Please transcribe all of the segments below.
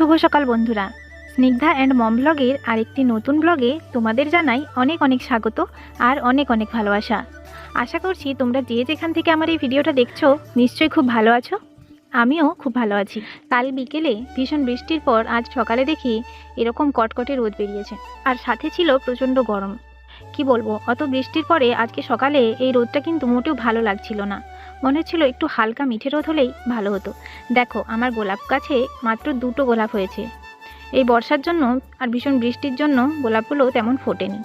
শুভ সকাল বন্ধুরা। Snigdha and mom ব্লগের আরেকটি নতুন ব্লগে তোমাদের জানাই অনেক অনেক স্বাগত আর অনেক অনেক ভালোবাসা। আশা করছি তোমরা যে যেখান থেকে আমার এই ভিডিওটা দেখছ নিশ্চয়ই খুব ভালো আছো। আমিও খুব ভালো আছি। কাল বিকেলে ভীষণ বৃষ্টির পর আজ সকালে দেখি এরকম কটকটে রোদ বেরিয়েছে। আর সাথে ছিল প্রচণ্ড গরম। কি বলব? অত বৃষ্টির পরে আজকে সকালে এই রোদটা কিন্তু মোটেও ভালো লাগছিল না। মনে হচ্ছিল একটু হালকা মিঠে রোদ হলেই ভালো হতো। দেখো, আমার গোলাপ গাছে মাত্র দুটো গোলাপ হয়েছে। এই বর্ষার জন্য আর ভীষণ বৃষ্টির জন্য গোলাপগুলো তেমন ফোটেনি।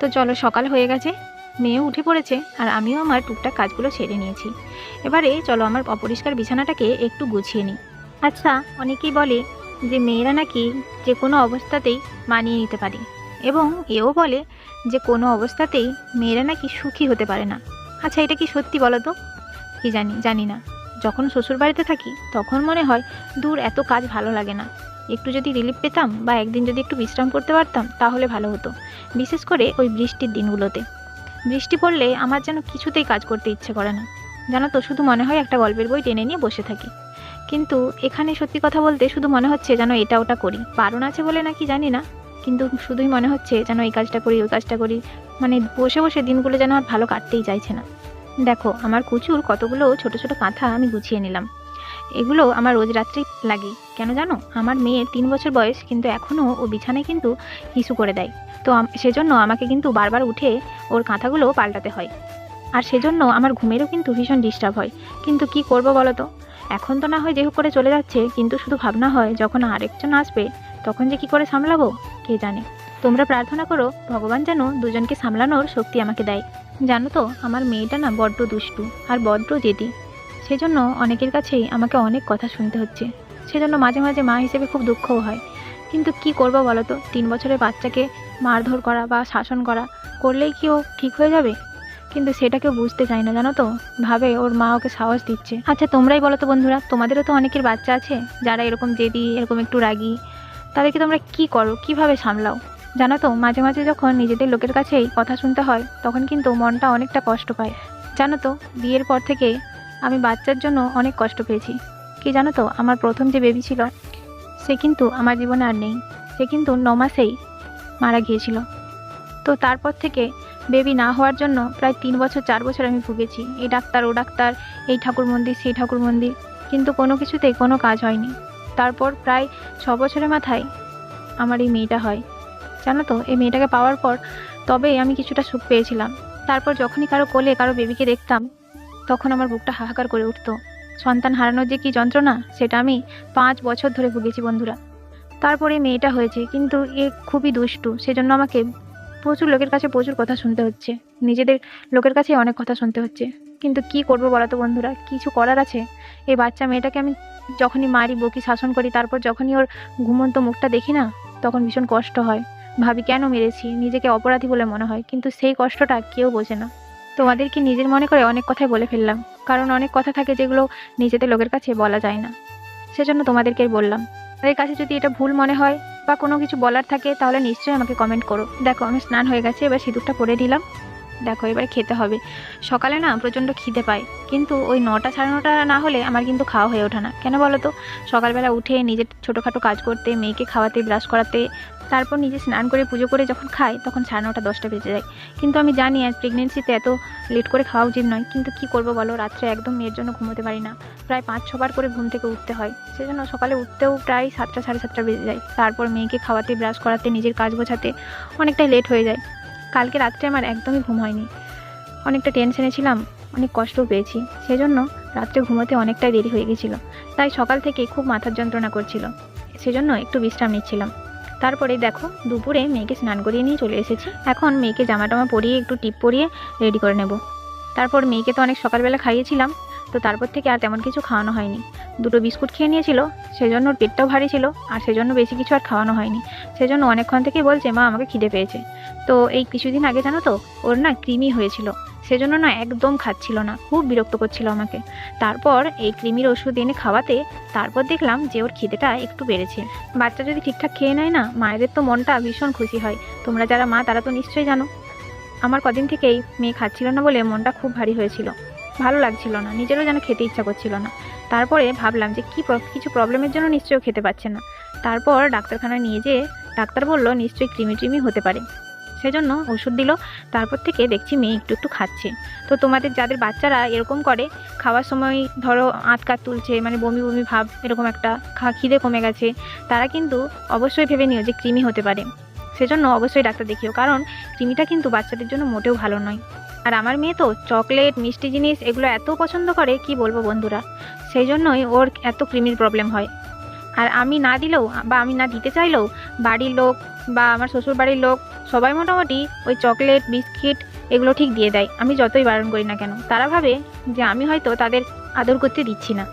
তো চলো, সকাল হয়ে গেছে। মেয়েও উঠে পড়েছে আর আমিও আমার টুকটাক কাজগুলো সেরে নিয়েছি। এবারে চলো আমার অপরিষ্কার বিছানাটাকে একটু গুছিয়ে নিই। আচ্ছা অনেকেই বলে যে মেয়েরা নাকি যে কোনো অবস্থাতেই মানিয়ে নিতে পারে। এবং এও বলে যে কোনো অবস্থাতেই মেয়েরা নাকি সুখী হতে পারে না। আচ্ছা এটা কি সত্যি বলো তো? কি জানি জানি না। যখন শ্বশুর বাড়িতে থাকি, তখন মনে হয় দূর এত কাজ ভালো লাগে না। একটু যদি রিলিফ পেতাম বা একদিন যদি একটু বিশ্রাম করতে পারতাম, তাহলে ভালো হতো। বিশেষ করে ওই বৃষ্টির দিনগুলোতে। বৃষ্টি পড়লে আমার যেন কিছুতেই কাজ করতে ইচ্ছে করে না। জানো তো, শুধু মনে হয় একটা গল্পের বই টেনে নিয়ে বসে থাকি। কিন্তু এখানে সত্যি কথা বলতে শুধু মনে হচ্ছে যেন এটা ওটা করি। বারণ আছে বলে নাকি জানি না। কিন্তু শুধুই মনে হচ্ছে যেন এই কাজটা করি, ওই কাজটা করি। মানে বসে বসে দিনগুলো যেন আর ভালো কাটতেই চাইছে না। দেখো, আমার কুচুর কতগুলো ছোট ছোট কাঁথা আমি গুছিয়ে নিলাম। এগুলো আমার রোজ রাত্রেই লাগে। কেন জানো? আমার মেয়ের তিন বছর বয়স, কিন্তু এখনও ও বিছানায় কিন্তু হিসু করে দেয়। তো সেজন্য আমাকে কিন্তু বারবার উঠে ওর কাঁথাগুলো পাল্টাতে হয়। আর সেজন্য আমার ঘুমেরও কিন্তু ভীষণ ডিস্টার্ব হয়। কিন্তু কি করব বলো তো? এখন তো না হয় যেহেতু করে চলে যাচ্ছে, কিন্তু শুধু ভাবনা হয় যখন আরেকজন আসবে তখন যে কি করে সামলাবো? কে জানে? তোমরা প্রার্থনা করো, ভগবান যেন দুজনকে সামলানোর শক্তি আমাকে দেয়। জানো তো, আমার মেয়েটা না বড্ড দুষ্টু আর বড্ড জেদি। সেজন্য অনেকের কাছেই আমাকে অনেক কথা শুনতে হচ্ছে। সেজন্য মাঝে মাঝে মা হিসেবে খুব দুঃখও হয়। কিন্তু কি করব বলো তো? তিন বছরের বাচ্চাকে মারধর করা বা শাসন করা, করলেই কি ও ঠিক হয়ে যাবে? কিন্তু সেটা কেউ বুঝতে চায় না, জানো তো? ভাবে ওর মা ওকে সাহস দিচ্ছে। আচ্ছা তোমরাই বলো তো বন্ধুরা, তোমাদেরও তো অনেকের বাচ্চা আছে, যারা এরকম জেদি, এরকম একটু রাগী তাদেরকে তোমরা কি করো? কীভাবে সামলাও? জানো তো, মাঝে মাঝে যখন নিজেদের লোকের কাছেই কথা শুনতে হয়, তখন কিন্তু মনটা অনেকটা কষ্ট পায়। জানো তো, বিয়ের পর থেকে আমি বাচ্চার জন্য অনেক কষ্ট পেয়েছি। কি জানো তো, আমার প্রথম যে বেবি ছিল, সে কিন্তু আমার জীবনে আর নেই। সে কিন্তু ন মাসেই মারা গিয়েছিল। তো তারপর থেকে বেবি না হওয়ার জন্য প্রায় তিন বছর, চার বছর আমি ভুগেছি। এই ডাক্তার, ও ডাক্তার, এই ঠাকুর মন্দির, সেই ঠাকুর মন্দির। কিন্তু কোনো কিছুতেই কোনো কাজ হয়নি। তারপর প্রায় ছ বছরের মাথায় আমার এই মেয়েটা হয়। জানো তো, এই মেয়েটাকে পাওয়ার পর তবেই আমি কিছুটা সুখ পেয়েছিলাম। তারপর যখনই কারও কোলে কারও বেবিকে দেখতাম, তখন আমার বুকটা হাহাকার করে উঠতো। সন্তান হারানোর যে কী যন্ত্রণা, সেটা আমি পাঁচ বছর ধরে ভুগেছি বন্ধুরা। তারপরে মেয়েটা হয়েছে, কিন্তু এ খুবই দুষ্টু। সেজন্য আমাকে প্রচুর লোকের কাছে প্রচুর কথা শুনতে হচ্ছে। নিজেদের লোকের কাছে অনেক কথা শুনতে হচ্ছে। কিন্তু কি করব বলো তো বন্ধুরা? কিছু করার আছে? এই বাচ্চা মেয়েটাকে আমি যখনই মারি বকি শাসন করি, তারপর যখনই ওর ঘুমন্ত মুখটা দেখি না, তখন ভীষণ কষ্ট হয়। ভাবি, কেন মেরেছি? নিজেকে অপরাধী বলে মনে হয়। কিন্তু সেই কষ্টটা কেউ বোঝে না। তোমাদেরকে নিজের মনে করে অনেক কথাই বলে ফেললাম। কারণ অনেক কথা থাকে যেগুলো নিজেদের লোকের কাছে বলা যায় না। সেজন্য তোমাদেরকে বললাম তাদের কাছে যদি এটা ভুল মনে হয় বা কোনো কিছু বলার থাকে, তাহলে নিশ্চয়ই আমাকে কমেন্ট করো। দেখো, আমি স্নান হয়ে গেছে, এবার সিঁদুরটা পরে দিলাম। দেখো, এবার খেতে হবে। সকালে না প্রচণ্ড খিদে পায়, কিন্তু ওই নটা সাড়ে নটা না হলে আমার কিন্তু খাওয়া হয়ে ওঠে না। কেন বলো তো? সকালবেলা উঠে নিজের ছোটোখাটো কাজ করতে, মেয়েকে খাওয়াতে ব্রাশ করাতে তারপর নিজে স্নান করে পুজো করে যখন খাই, তখন সাড়ে নটা, দশটা বেজে যায়। কিন্তু আমি জানি আর প্রেগনেন্সিতে এত লেট করে খাওয়া উচিত নয়, কিন্তু কি করব বলো? রাত্রে একদম মেয়ের জন্য ঘুমোতে পারি না। প্রায় পাঁচ, ছবার করে ঘুম থেকে উঠতে হয়। সেজন্য সকালে উঠতেও প্রায় সাতটা, সাড়ে সাতটা বেজে যায়। তারপর মেয়েকে খাওয়াতে ব্রাশ করাতে, নিজের কাজ গোছাতে অনেকটাই লেট হয়ে যায়। কালকে রাত্রে আমার একদমই ঘুম হয়নি। অনেকটা টেনশনে ছিলাম, অনেক কষ্টও পেয়েছি। সেজন্য রাত্রে ঘুমোতে অনেকটাই দেরি হয়ে গেছিল। তাই সকাল থেকে খুব মাথার যন্ত্রণা করছিল। সেজন্য একটু বিশ্রাম নিচ্ছিলাম। তারপরে দেখো, দুপুরে মেয়েকে স্নান করিয়ে নিয়ে চলে এসেছি। এখন মেয়েকে জামা টামা পরিয়ে একটু টিপ পরিয়ে রেডি করে নেব। তারপর মেয়েকে তো অনেক সকালবেলা খাইয়েছিলাম, তো তারপর থেকে আর তেমন কিছু খাওয়ানো হয়নি। দুটো বিস্কুট খেয়ে নিয়েছিল, সেজন্য ওর পেটটাও ভারী ছিল, আর সেজন্য বেশি কিছু আর খাওয়ানো হয়নি। সেজন্য অনেকক্ষণ থেকেই বলছে, মা, আমাকে খিদে পেয়েছে। তো এই কিছুদিন আগে জানো তো, ওর না কৃমি হয়েছিল। সেজন্য না একদম খাচ্ছিল না, খুব বিরক্ত করছিল আমাকে। তারপর এই কৃমির ওষুধ এনে খাওয়াতে তারপর দেখলাম যে ওর খিদেটা একটু বেড়েছে। বাচ্চা যদি ঠিকঠাক খেয়ে নেয় না, মায়েদের তো মনটা ভীষণ খুশি হয়। তোমরা যারা মা, তারা তো নিশ্চয়ই জানো। আমার কদিন থেকেই মেয়ে খাচ্ছিল না বলে মনটা খুব ভারী হয়েছিল। ভালো লাগছিল না, নিজেরও যেন খেতে ইচ্ছা করছিল না। তারপরে ভাবলাম যে কি কিছু প্রবলেমের জন্য নিশ্চয়ই খেতে পাচ্ছে না। তারপর ডাক্তারখানায় নিয়ে যেয়ে ডাক্তার বলল, নিশ্চয়ই ক্রিমি ট্রিমি হতে পারে। সেজন্য ওষুধ দিল। তারপর থেকে দেখছি মেয়ে একটু একটু খাচ্ছে। তো তোমাদের যাদের বাচ্চারা এরকম করে, খাওয়ার সময় ধরো আটকাত তুলছে মানে বমি বমি ভাব এরকম একটা খা, খিদে কমে গেছে, তারা কিন্তু অবশ্যই ভেবে নিও যে কৃমি হতে পারে। সেজন্য অবশ্যই ডাক্তার দেখিও, কারণ কৃমিটা কিন্তু বাচ্চাদের জন্য মোটেও ভালো নয়। আর আমার মেয়ে তো চকলেট, মিষ্টি জিনিস এগুলো এত পছন্দ করে, কি বলব বন্ধুরা? সেই জন্যই ওর এত কৃমির প্রবলেম হয়। আর আমি না দিলেও বা আমি না দিতে চাইলেও বাড়ির লোক বা আমার শ্বশুর বাড়ির লোক সবাই মোটামুটি ওই চকলেট, বিস্কিট এগুলো ঠিক দিয়ে দেয়। আমি যতই বারণ করি না কেন। তারা ভাবে যে আমি হয়তো তাদের আদর করতে দিচ্ছি না।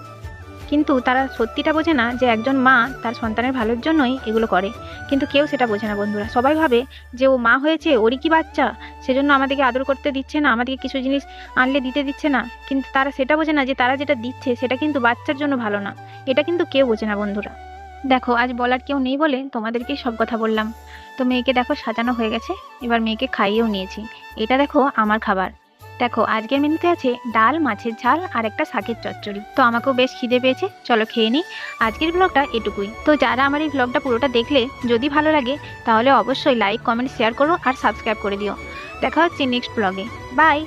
কিন্তু তারা সত্যিটা বোঝে না যে একজন মা তার সন্তানের ভালোর জন্যই এগুলো করে। কিন্তু কেউ সেটা বোঝে না বন্ধুরা। সবাই ভাবে যে ও মা হয়েছে, ওরই কি বাচ্চা? সেজন্য আমাদেরকে আদর করতে দিচ্ছে না, আমাদেরকে কিছু জিনিস আনলে দিতে দিচ্ছে না। কিন্তু তারা সেটা বোঝে না যে তারা যেটা দিচ্ছে সেটা কিন্তু বাচ্চার জন্য ভালো না। এটা কিন্তু কেউ বোঝে না বন্ধুরা। দেখো, আজ বলার কেউ নেই বলে তোমাদেরকেই সব কথা বললাম। তো মেয়েকে দেখো, সাজানো হয়ে গেছে। এবার মেয়েকে খাইয়েও নিয়েছি। এটা দেখো, আমার খাবার। দেখো, আজকের মেনুতে আছে ডাল, মাছের ঝাল আর একটা শাকের চচ্চড়ি। তো আমাকেও বেশ খিদে পেয়েছে। চলো খেয়ে নিই। আজকের ব্লগটা এটুকুই। তো যারা আমার এই ব্লগটা পুরোটা দেখলে যদি ভালো লাগে, তাহলে অবশ্যই লাইক কমেন্ট শেয়ার করো আর সাবস্ক্রাইব করে দিও। দেখা হচ্ছে নেক্সট ব্লগে। বাই